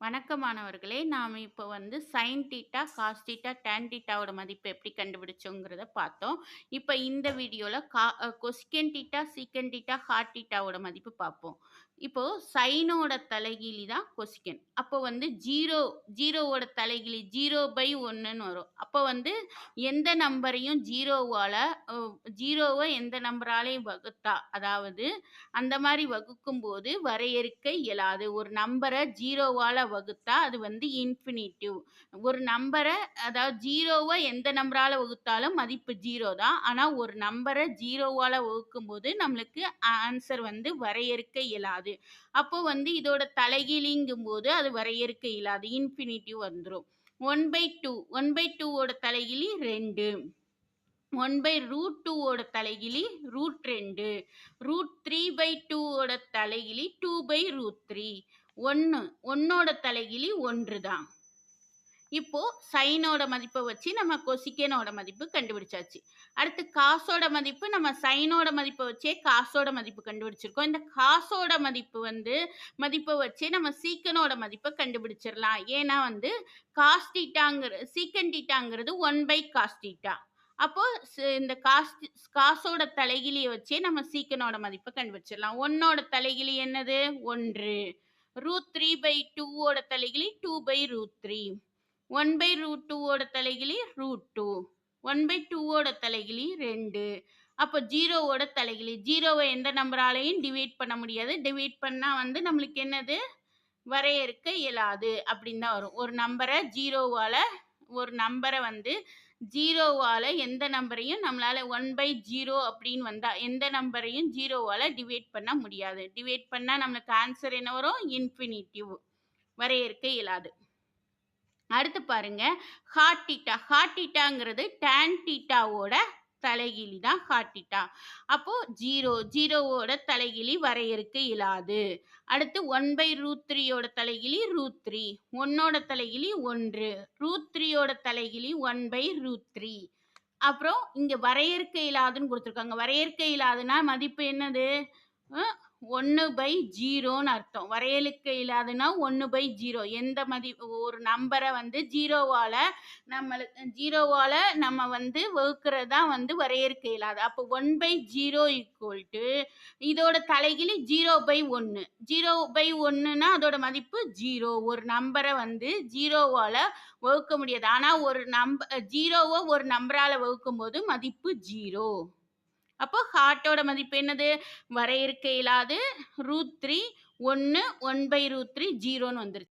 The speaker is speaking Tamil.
வணக்கம் மாணவர்களே! இப்போ வந்து sine theta cos theta tan டீட்டாவோட மதிப்பு எப்படி கண்டுபிடிச்சோங்கிறத பார்த்தோம். இப்போ இந்த வீடியோவில் கா அ டீட்டா சீக்கன் டீட்டா காட் டீட்டாவோட மதிப்பு பார்ப்போம். இப்போது சைனோட தலைகீழி தான் கொசிகன். அப்போ வந்து 0 0வோட தலைகீழி 0/1ன்னு வரும். அப்போ வந்து எந்த நம்பரையும் ஜீரோவால் ஜீரோவை எந்த நம்பராலையும் வகுத்தா, அதாவது அந்த மாதிரி வகுக்கும்போது வரையறுக்க இயலாது. ஒரு நம்பரை ஜீரோவால் வகுத்தா அது வந்து இன்ஃபினிட்டிவ். ஒரு நம்பரை அதாவது ஜீரோவை எந்த நம்பரால வகுத்தாலும் மதிப்பு ஜீரோ தான். ஆனால் ஒரு நம்பரை ஜீரோவால் வகுக்கும் போது நம்மளுக்கு ஆன்சர் வந்து வரையறுக்க இயலாது. அப்போ வந்து இதோட தலைகீழிங்கும்போது அது வரையறுக்க இயலாது. இன்ஃபினிட்டிவ் வந்துடும் one by two one by டூவோட தலைகிலி ரெண்டு ஒன் பை ரூட் டூவோட தலைகிலி ரூட் ரெண்டு ரூட் த்ரீ பை டூவோட தலைகிலி டூ பை ரூட் த்ரீ ஒன்று ஒன்னோட தலைகிலி ஒன்று தான். இப்போ சைனோட மதிப்பை வச்சு நம்ம கொசிக்கனோட மதிப்பு கண்டுபிடிச்சாச்சு. அடுத்து காசோட மதிப்பு நம்ம சைனோட மதிப்பை வச்சே காசோட மதிப்பு கண்டுபிடிச்சிருக்கோம். இந்த காசோட மதிப்பு வந்து மதிப்பை வச்சே நம்ம சீக்கனோட மதிப்பை கண்டுபிடிச்சிடலாம் ஏன்னா வந்து காஸ்டீட்டாங்கிற சீக்கன் டீட்டாங்கிறது ஒன் பை காஸ்டீட்டா அப்போ இந்த காஸ் காசோட தலைகிலியை வச்சே நம்ம சீக்கனோட மதிப்பை கண்டுபிடிச்சிடலாம் ஒன்னோட தலைகிலி என்னது? ஒன்று 1. √3/2 ஓட தலைகீழி 2/√3. 1/√2 ஓட தலைகீழி √2. 1/2 ஓட தலைகீழி 2. அப்போ ஜீரோவோட தலைகிலி ஜீரோவை எந்த நம்பராலையும் டிவைட் பண்ண முடியாது. டிவைட் பண்ணால் வந்து நம்மளுக்கு என்னது? வரையறுக்க இயலாது அப்படின்னு தான் வரும். ஒரு நம்பரை ஜீரோவால் ஒரு நம்பரை வந்து ஜீரோவால் எந்த நம்பரையும் நம்மளால் ஒன் பை ஜீரோ அப்படின்னு வந்தால் எந்த நம்பரையும் ஜீரோவால் டிவைட் பண்ண முடியாது. டிவைட் பண்ணால் நம்மளுக்கு ஆன்சர் என்ன வரும்? இன்ஃபினிட்டிவ். வரையறுக்க இயலாது. அடுத்து பாருங்க ஹாட் டீட்டா ஹாட் டீட்டாங்கிறது டேன் டீட்டாவோட தலைகிலி தான் காட்டிட்டா அப்போ ஜீரோ ஜீரோவோட தலைகிலி வரையறுக்க இயலாது. அடுத்து ஒன் பை ரூட் த்ரீயோட தலைகிலி ரூட் த்ரீ ஒன்னோட தலைகிலி ஒன்று ரூட் த்ரீயோட தலைகிலி ஒன் பை ரூட் த்ரீ அப்புறம் இங்க வரையறுக்க இயலாதுன்னு கொடுத்துருக்காங்க வரையறுக்க இயலாதுன்னா மதிப்பு என்னது? ஒன்று பை ஜீரோன்னு அர்த்தம். வரையற்கை இல்லாதுன்னா ஒன்று பை ஜீரோ எந்த மதி ஒரு நம்பரை வந்து ஜீரோவால் நம்மளுக்கு ஜீரோவால் நம்ம வந்து வகுக்கிறது தான் வந்து வரையறுக்க இல்லாது அப்போ 1/0 ஈக்குவல் டு இதோட தலைகீழி 0/1. 0/1ன்னா அதோட மதிப்பு ஜீரோ ஒரு நம்பரை வந்து 0வால வகுக்க முடியாது. ஆனா ஒரு நம்ப ஜீரோவோ ஒரு நம்பரால வகுக்கும்போது மதிப்பு ஜீரோ அப்போ ஹார்ட்டோட மதிப்பு என்னது? வரையறுக்க இயலாது ரூட் த்ரீ ஒன்று ஒன் பை ரூட் த்ரீ ஜீரோன்னு வந்துருச்சு.